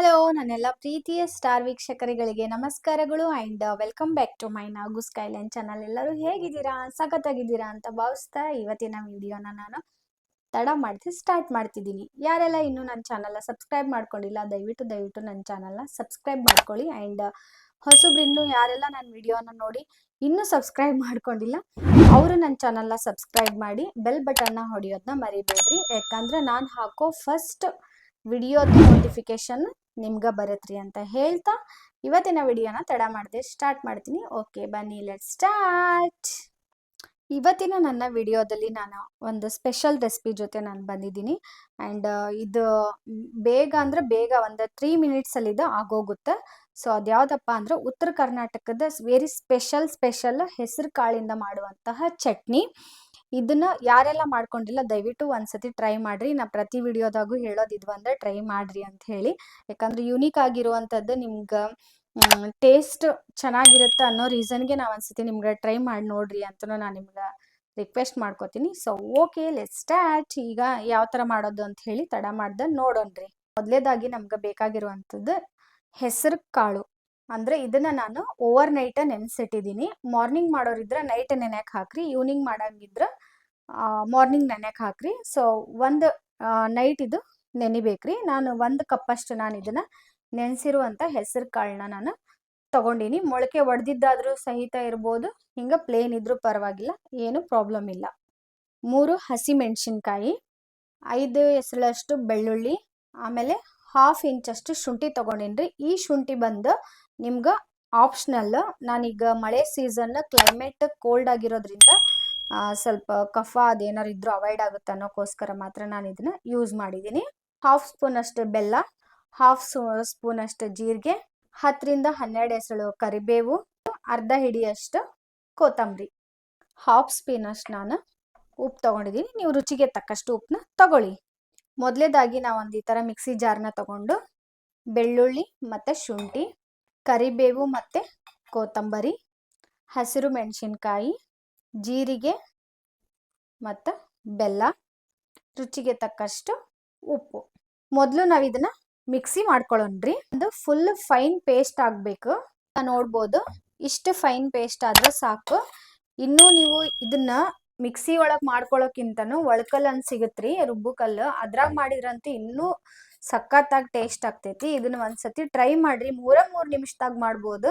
ನನ್ನೆಲ್ಲ ಪ್ರೀತಿಯ ಸ್ಟಾರ್ ವೀಕ್ಷಕರುಗಳಿಗೆ ನಮಸ್ಕಾರಗಳು and welcome back to my Nagu skyline channel ಎಲ್ಲರೂ ಹೇಗಿದ್ದೀರಾ? ಸಖತ್ತಾಗಿದ್ದೀರಾ ಅಂತ ಭಾವಿಸ್ತಾ ಇವತ್ತಿನ ವಿಡಿಯೋನ ನಾನು ತಡ ಮಾಡಿಸಿ ಸ್ಟಾರ್ಟ್ ಮಾಡ್ತಿದ್ದೀನಿ. ಯಾರೆಲ್ಲ ಇನ್ನೂ ನನ್ನ ಚಾನಲ್ನ ಸಬ್ಸ್ಕ್ರೈಬ್ ಮಾಡ್ಕೊಂಡಿಲ್ಲ, ದಯವಿಟ್ಟು ದಯವಿಟ್ಟು ನನ್ನ ಚಾನಲ್ನ ಸಬ್ಸ್ಕ್ರೈಬ್ ಮಾಡ್ಕೊಳ್ಳಿ ಆ್ಯಂಡ್ ಹೊಸಬ್ರು ಇನ್ನೂ ಯಾರೆಲ್ಲ ನನ್ನ ವಿಡಿಯೋನ ನೋಡಿ ಇನ್ನೂ ಸಬ್ಸ್ಕ್ರೈಬ್ ಮಾಡ್ಕೊಂಡಿಲ್ಲ, ಅವರು ನನ್ನ ಚಾನಲ್ನ ಸಬ್ಸ್ಕ್ರೈಬ್ ಮಾಡಿ ಬೆಲ್ ಬಟನ್ನ ಹೊಡೆಯೋದನ್ನ ಮರಿಬೇಡ್ರಿ. ಯಾಕಂದ್ರೆ ನಾನು ಹಾಕೋ ಫಸ್ಟ್ ವಿಡಿಯೋದ ನೋಟಿಫಿಕೇಶನ್ ನಿಮ್ಗೆ ಬರತ್ರಿ ಅಂತ ಹೇಳ್ತಾ ಇವತ್ತಿನ ವಿಡಿಯೋನ ತಡ ಮಾಡಿದೆ ಸ್ಟಾರ್ಟ್ ಮಾಡ್ತೀನಿ. ಓಕೆ ಬನ್ನಿ ಲೆಟ್ ಸ್ಟಾರ್ಟ್ ಇವತ್ತಿನ ನನ್ನ ವಿಡಿಯೋದಲ್ಲಿ ನಾನು ಒಂದು ಸ್ಪೆಷಲ್ ರೆಸಿಪಿ ಜೊತೆ ನಾನು ಬಂದಿದ್ದೀನಿ. ಆ್ಯಂಡ್ ಇದು ಮ್, ಬೇಗ ಅಂದರೆ ಬೇಗ ಒಂದು ತ್ರೀ ಮಿನಿಟ್ಸಲ್ಲಿ ಇದು ಆಗೋಗುತ್ತೆ. ಸೊ ಅದ್ಯಾವುದಪ್ಪ ಅಂದರೆ ಉತ್ತರ ಕರ್ನಾಟಕದ ವೆರಿ ಸ್ಪೆಷಲ್ ಸ್ಪೆಷಲ್ ಹೆಸರು ಕಾಳಿಂದ ಮಾಡುವಂತಹ ಚಟ್ನಿ. ಇದನ್ನ ಯಾರೆಲ್ಲ ಮಾಡ್ಕೊಂಡಿಲ್ಲ, ದಯವಿಟ್ಟು ಒಂದ್ಸತಿ ಟ್ರೈ ಮಾಡ್ರಿ. ನಾ ಪ್ರತಿ ವಿಡಿಯೋದಾಗೂ ಹೇಳೋದು ಇದು ಅಂದ್ರೆ ಟ್ರೈ ಮಾಡ್ರಿ ಅಂತ ಹೇಳಿ. ಯಾಕಂದ್ರೆ ಯುನೀಕ್ ಆಗಿರುವಂಥದ್ದು ನಿಮ್ಗೆ ಟೇಸ್ಟ್ ಚೆನ್ನಾಗಿರುತ್ತೆ ಅನ್ನೋ ರೀಸನ್ಗೆ ನಾವು ಒಂದ್ಸತಿ ನಿಮ್ಗೆ ಟ್ರೈ ಮಾಡಿ ನೋಡ್ರಿ ಅಂತ ನಾನು ನಿಮ್ಗೆ ರಿಕ್ವೆಸ್ಟ್ ಮಾಡ್ಕೋತೀನಿ. ಸೊ ಓಕೆ ಲೆಟ್ ಸ್ಟಾರ್ಟ್ ಈಗ ಯಾವ ಥರ ಮಾಡೋದು ಅಂತ ಹೇಳಿ ತಡ ಮಾಡ್ದೆ ನೋಡೋಣ್ರಿ. ಮೊದಲೇದಾಗಿ ನಮ್ಗೆ ಬೇಕಾಗಿರುವಂಥದ್ದು ಹೆಸರು ಕಾಳು. ಅಂದ್ರೆ ಇದನ್ನ ನಾನು ಓವರ್ ನೈಟ್ ನೆನೆಸಿಟ್ಟಿದ್ದೀನಿ ಮಾರ್ನಿಂಗ್ ಮಾಡೋರಿದ್ರೆ ನೈಟ್ ನೆನೆಯಕ್ಕೆ ಹಾಕ್ರಿ ಈವ್ನಿಂಗ್ ಮಾಡಂಗಿದ್ರೆ ಮಾರ್ನಿಂಗ್ ನೆನೆಯಕ್ಕೆ ಹಾಕ್ರಿ. ಸೊ ಒಂದು ನೈಟ್ ಇದು ನೆನಿಬೇಕ್ರಿ. ನಾನು ಒಂದು ಕಪ್ಪಷ್ಟು ನಾನು ಇದನ್ನ ನೆನೆಸಿರುವಂಥ ಹೆಸರು ಕಾಳನ್ನ ನಾನು ತಗೊಂಡಿನಿ. ಮೊಳಕೆ ಒಡೆದಿದ್ದಾದ್ರೂ ಸಹಿತ ಇರ್ಬೋದು. ಹಿಂಗೆ ಪ್ಲೇನ್ ಇದ್ರೂ ಪರವಾಗಿಲ್ಲ. ಏನು ಪ್ರಾಬ್ಲಮ್ ಇಲ್ಲ. ಮೂರು ಹಸಿ ಮೆಣಸಿನ್ಕಾಯಿ ಐದು ಎಸಳಷ್ಟು ಬೆಳ್ಳುಳ್ಳಿ, ಆಮೇಲೆ ಹಾಫ್ ಇಂಚಷ್ಟು ಶುಂಠಿ ತಗೊಂಡಿನ್ರಿ. ಈ ಶುಂಠಿ ಬಂದು ನಿಮ್ಗೆ ಆಪ್ಷನಲ್ ನಾನೀಗ ಮಳೆ ಸೀಸನ್ ಕ್ಲೈಮೇಟ್ ಕೋಲ್ಡ್ ಆಗಿರೋದ್ರಿಂದ ಸ್ವಲ್ಪ ಕಫ ಅದೇನಾರು ಇದ್ರೂ ಅವಾಯ್ಡ್ ಆಗುತ್ತೆ ಅನ್ನೋಕ್ಕೋಸ್ಕರ ಮಾತ್ರ ನಾನು ಇದನ್ನ ಯೂಸ್ ಮಾಡಿದ್ದೀನಿ ಹಾಫ್ ಸ್ಪೂನ್ ಅಷ್ಟು ಬೆಲ್ಲ ಹಾಫ್ ಸ್ಪೂನ್ ಅಷ್ಟು ಜೀರಿಗೆ, ಹತ್ತರಿಂದ ಹನ್ನೆರಡು ಎಸಳು ಕರಿಬೇವು, ಅರ್ಧ ಹಿಡಿಯಷ್ಟು ಕೊತ್ತಂಬರಿ. ಹಾಫ್ ಸ್ಪೂನ್ ಅಷ್ಟು ನಾನು ಉಪ್ಪು ತಗೊಂಡಿದ್ದೀನಿ ನೀವು ರುಚಿಗೆ ತಕ್ಕಷ್ಟು ಉಪ್ಪನ್ನ ತಗೊಳ್ಳಿ. ಮೊದಲೇದಾಗಿ ನಾವು ಒಂದು ಈ ಥರ ಮಿಕ್ಸಿ ಜಾರ್ನ ತಗೊಂಡು, ಬೆಳ್ಳುಳ್ಳಿ ಮತ್ತು ಶುಂಠಿ ಕರಿಬೇವು ಮತ್ತು ಕೊತ್ತಂಬರಿ, ಹಸಿರು ಮೆಣಸಿನ್ಕಾಯಿ, ಜೀರಿಗೆ ಮತ್ತು ಬೆಲ್ಲ. ರುಚಿಗೆ ತಕ್ಕಷ್ಟು ಉಪ್ಪು. ಮೊದಲು ನಾವು ಇದನ್ನ ಮಿಕ್ಸಿ ಮಾಡ್ಕೊಳ್ಳೋಣ್ರಿ ಅದು ಫುಲ್ ಫೈನ್ ಪೇಸ್ಟ್ ಆಗಬೇಕು. ನೋಡ್ಬೋದು. ಇಷ್ಟು ಫೈನ್ ಪೇಸ್ಟ್ ಆದ್ರೆ ಸಾಕು. ಇನ್ನೂ ನೀವು ಇದನ್ನ ಮಿಕ್ಸಿ ಒಳಗ್ ಮಾಡ್ಕೊಳಕ್ಕಿಂತನೂ ಒಳಕಲ್ ಅಂತ ಸಿಗತ್ರಿ, ರುಬ್ಬು ಕಲ್ಲು. ಅದ್ರಾಗ ಮಾಡಿದ್ರಂತೂ ಇನ್ನೂ ಸಖತ್ತಾಗಿ ಟೇಸ್ಟ್ ಆಗ್ತೈತಿ. ಇದನ್ನ ಒಂದ್ಸತಿ ಟ್ರೈ ಮಾಡ್ರಿ. ಮೂರ ಮೂರು ನಿಮಿಷದಾಗ ಮಾಡ್ಬೋದು.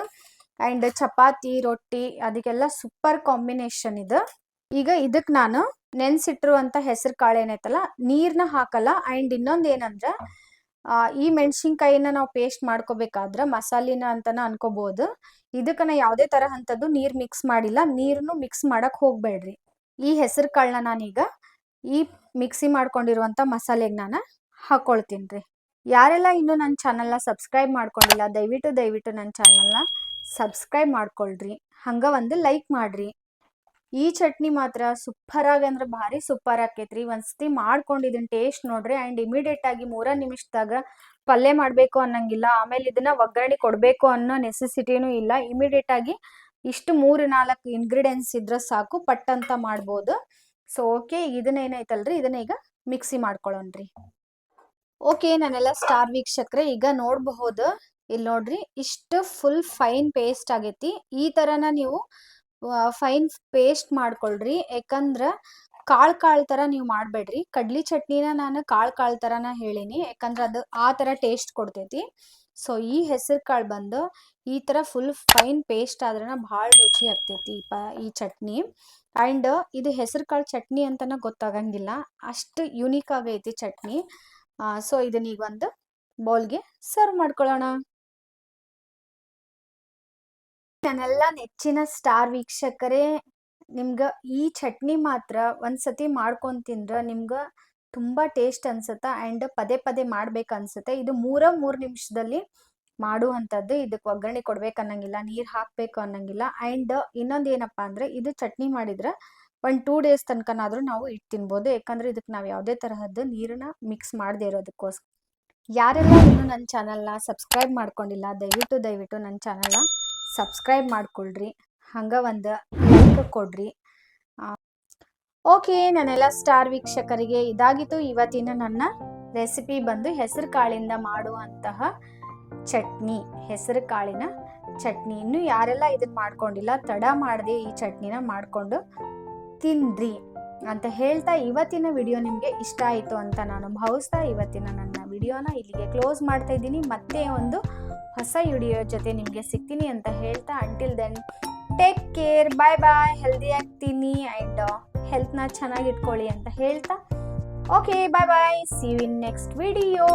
ಅಂಡ್ ಚಪಾತಿ, ರೊಟ್ಟಿ, ಅದಕ್ಕೆಲ್ಲ ಸೂಪರ್ ಕಾಂಬಿನೇಷನ್ ಇದು. ಈಗ ಇದಕ್ಕೆ ನಾನು ನೆನ್ಸಿಟ್ಟಿರುವಂತ ಹೆಸರು ಕಾಳು ಏನೈತಲ್ಲ, ನೀರ್ನ ಹಾಕಲ್ಲ. ಅಂಡ್ ಇನ್ನೊಂದ್ ಏನಂದ್ರ ಈ ಮೆಣಸಿನ್ಕಾಯಿನ ನಾವು ಪೇಸ್ಟ್ ಮಾಡ್ಕೋಬೇಕಾದ್ರೆ ಮಸಾಲಿನ ಅಂತಾನ ಅನ್ಕೋಬಹುದು ಇದಕ್ಕನ ನಾ ಯಾವುದೇ ತರ ಅಂತದ್ದು ನೀರ್ ಮಿಕ್ಸ್ ಮಾಡಿಲ್ಲ. ನೀರ್ನು ಮಿಕ್ಸ್ ಮಾಡಕ್ ಹೋಗ್ಬೇಡ್ರಿ. ಈ ಹೆಸರು ಕಾಳನ್ನ ನಾನೀಗ ಈ ಮಿಕ್ಸಿ ಮಾಡ್ಕೊಂಡಿರುವಂಥ ಮಸಾಲೆಗೆ ನಾನು ಹಾಕ್ಕೊಳ್ತೀನಿ ರೀ ಯಾರೆಲ್ಲ ಇನ್ನೂ ನನ್ನ ಚಾನಲ್ನ ಸಬ್ಸ್ಕ್ರೈಬ್ ಮಾಡ್ಕೊಂಡಿಲ್ಲ, ದಯವಿಟ್ಟು ದಯವಿಟ್ಟು ನನ್ನ ಚಾನಲ್ನ ಸಬ್ಸ್ಕ್ರೈಬ್ ಮಾಡ್ಕೊಳ್ರಿ. ಹಂಗ ಒಂದು ಲೈಕ್ ಮಾಡ್ರಿ. ಈ ಚಟ್ನಿ ಮಾತ್ರ ಸೂಪರ್ ಆಗಿ ಅಂದ್ರೆ ಭಾರಿ ಸೂಪರ್ ಆಕೈತ್ರಿ. ಒಂದ್ಸತಿ ಮಾಡ್ಕೊಂಡಿದ್ದೀನಿ ಟೇಸ್ಟ್ ನೋಡ್ರಿ ಅಂಡ್ ಇಮಿಡಿಯೇಟ್ ಆಗಿ ಮೂರ ನಿಮಿಷದಾಗ ಪಲ್ಯ ಮಾಡಬೇಕು ಅನ್ನಂಗಿಲ್ಲ, ಆಮೇಲೆ ಇದನ್ನ ಒಗ್ಗರಣೆ ಕೊಡಬೇಕು ಅನ್ನೋ ನೆಸೆಸಿಟಿನೂ ಇಲ್ಲ. ಇಮಿಡಿಯೇಟ್ ಆಗಿ ಇಷ್ಟು ಮೂರು ನಾಲ್ಕು ಇಂಗ್ರೀಡಿಯೆಂಟ್ಸ್ ಇದ್ರೆ ಸಾಕು ಪಟ್ ಅಂತ ಮಾಡ್ಬೋದು. ಸೊ ಓಕೆ ಇದನ್ನ ಏನೈತಲ್ರಿ ಇದನ್ನ ಈಗ ಮಿಕ್ಸಿ ಮಾಡ್ಕೊಳ್ಳೋಣ್ರಿ ಓಕೆ ನಾನೆಲ್ಲ ಸ್ಟಾರ್ ವೀಕ್ಷಕ್ರೆ, ಈಗ ನೋಡಬಹುದು. ಇಲ್ಲಿ ನೋಡ್ರಿ, ಇಷ್ಟು ಫುಲ್ ಫೈನ್ ಪೇಸ್ಟ್ ಆಗೈತಿ. ಈ ತರನ ನೀವು ಫೈನ್ ಪೇಸ್ಟ್ ಮಾಡ್ಕೊಳ್ರಿ. ಯಾಕಂದ್ರ ಕಾಳ್ ಕಾಳ್ ತರ ನೀವು ಮಾಡ್ಬೇಡ್ರಿ. ಕಡ್ಲಿ ಚಟ್ನಿನ ನಾನು ಕಾಳ್ ಕಾಳ್ ತರನ ಹೇಳಿನಿ. ಯಾಕಂದ್ರ ಅದು ಆ ತರ ಟೇಸ್ಟ್ ಕೊಡ್ತೈತಿ. ಸೊ ಈ ಹೆಸರು ಕಾಳು ಬಂದು ಈ ಥರ ಫುಲ್ ಫೈನ್ ಪೇಸ್ಟ್ ಆದ್ರೆ ಭಾಳ ರುಚಿ ಆಗ್ತೈತಿ ಈ ಪ, ಈ ಚಟ್ನಿ. ಆ್ಯಂಡ್ ಇದು ಹೆಸರು ಕಾಳು ಚಟ್ನಿ ಅಂತನ ಗೊತ್ತಾಗಂಗಿಲ್ಲ. ಅಷ್ಟು ಯುನೀಕ್ ಆಗೈತಿ ಚಟ್ನಿ. ಸೊ ಇದನ್ನ ಈಗ ಒಂದು ಬೌಲ್ಗೆ ಸರ್ವ್ ಮಾಡ್ಕೊಳ್ಳೋಣ ನನ್ನೆಲ್ಲ ನೆಚ್ಚಿನ ಸ್ಟಾರ್ ವೀಕ್ಷಕರೇ, ನಿಮ್ಗೆ ಈ ಚಟ್ನಿ ಮಾತ್ರ ಒಂದ್ಸತಿ ಮಾಡ್ಕೊಂಡು ತಿಂದ್ರೆ ನಿಮ್ಗ ತುಂಬಾ ಟೇಸ್ಟ್ ಅನ್ಸುತ್ತೆ ಅಂಡ್ ಪದೇ ಪದೇ ಮಾಡ್ಬೇಕು ಅನ್ಸುತ್ತೆ. ಇದು ಮೂರ ಮೂರು ನಿಮಿಷದಲ್ಲಿ ಮಾಡುವಂಥದ್ದು. ಇದಕ್ಕೆ ಒಗ್ಗರಣೆ ಕೊಡ್ಬೇಕು ಅನ್ನಂಗಿಲ್ಲ, ನೀರು ಹಾಕ್ಬೇಕು ಅನ್ನಂಗಿಲ್ಲ. ಅಂಡ್ ಇನ್ನೊಂದು ಏನಪ್ಪಾ ಅಂದ್ರೆ ಇದು ಚಟ್ನಿ ಮಾಡಿದ್ರೆ ಒಂದು ಟೂ ಡೇಸ್ ತನಕನಾದರೂ ನಾವು ಇಟ್ಟು ತಿನ್ಬೋದು. ಯಾಕಂದ್ರೆ ಇದಕ್ಕೆ ನಾವು ಯಾವುದೇ ತರಹದ್ದು ನೀರನ್ನ ಮಿಕ್ಸ್ ಮಾಡದೇ ಇರೋದಕ್ಕೋಸ್ಕರ. ಯಾರೆಲ್ಲ ಇನ್ನೂ ನನ್ನ ಚಾನಲ್ನ ಸಬ್ಸ್ಕ್ರೈಬ್ ಮಾಡ್ಕೊಂಡಿಲ್ಲ, ದಯವಿಟ್ಟು ದಯವಿಟ್ಟು ನನ್ನ ಚಾನಲ್ನ ಸಬ್ಸ್ಕ್ರೈಬ್ ಮಾಡ್ಕೊಳ್ರಿ. ಹಂಗ ಒಂದು ಲೈಕ್ ಕೊಡ್ರಿ. ಓಕೆ, ನನ್ನೆಲ್ಲ ಸ್ಟಾರ್ ವೀಕ್ಷಕರಿಗೆ ಇದಾಗಿತ್ತು. ಇವತ್ತಿನ ನನ್ನ ರೆಸಿಪಿ ಬಂದು ಹೆಸರು ಕಾಳಿಂದ ಮಾಡುವಂತಹ ಚಟ್ನಿ. ಹೆಸರು ಕಾಳಿನ ಚಟ್ನಿ. ಇನ್ನು ಯಾರೆಲ್ಲ ಇದನ್ನ ಮಾಡ್ಕೊಂಡಿಲ್ಲ, ತಡ ಮಾಡದೆ ಈ ಚಟ್ನಿನ ಮಾಡಿಕೊಂಡು ತಿನ್ರಿ ಅಂತ ಹೇಳ್ತಾ ಇವತ್ತಿನ ವಿಡಿಯೋ ನಿಮಗೆ ಇಷ್ಟ ಆಯಿತು ಅಂತ ನಾನು ಭಾವಿಸ್ತಾ ಇವತ್ತಿನ ನನ್ನ ವಿಡಿಯೋನ ಇಲ್ಲಿಗೆ ಕ್ಲೋಸ್ ಮಾಡ್ತಾ ಇದ್ದೀನಿ. ಮತ್ತೆ ಒಂದು ಹೊಸ ವಿಡಿಯೋ ಜೊತೆ ನಿಮಗೆ ಸಿಗ್ತೀನಿ ಅಂತ ಹೇಳ್ತಾ until then take care bye bye healthy ಆಗ್ತೀನಿ. ಆ್ಯಂಡ್ ಹೆಲ್ತ್ನ ಚೆನ್ನಾಗಿ ಇಟ್ಕೊಳ್ಳಿ ಅಂತ ಹೇಳ್ತಾ. Okay bye bye see in next video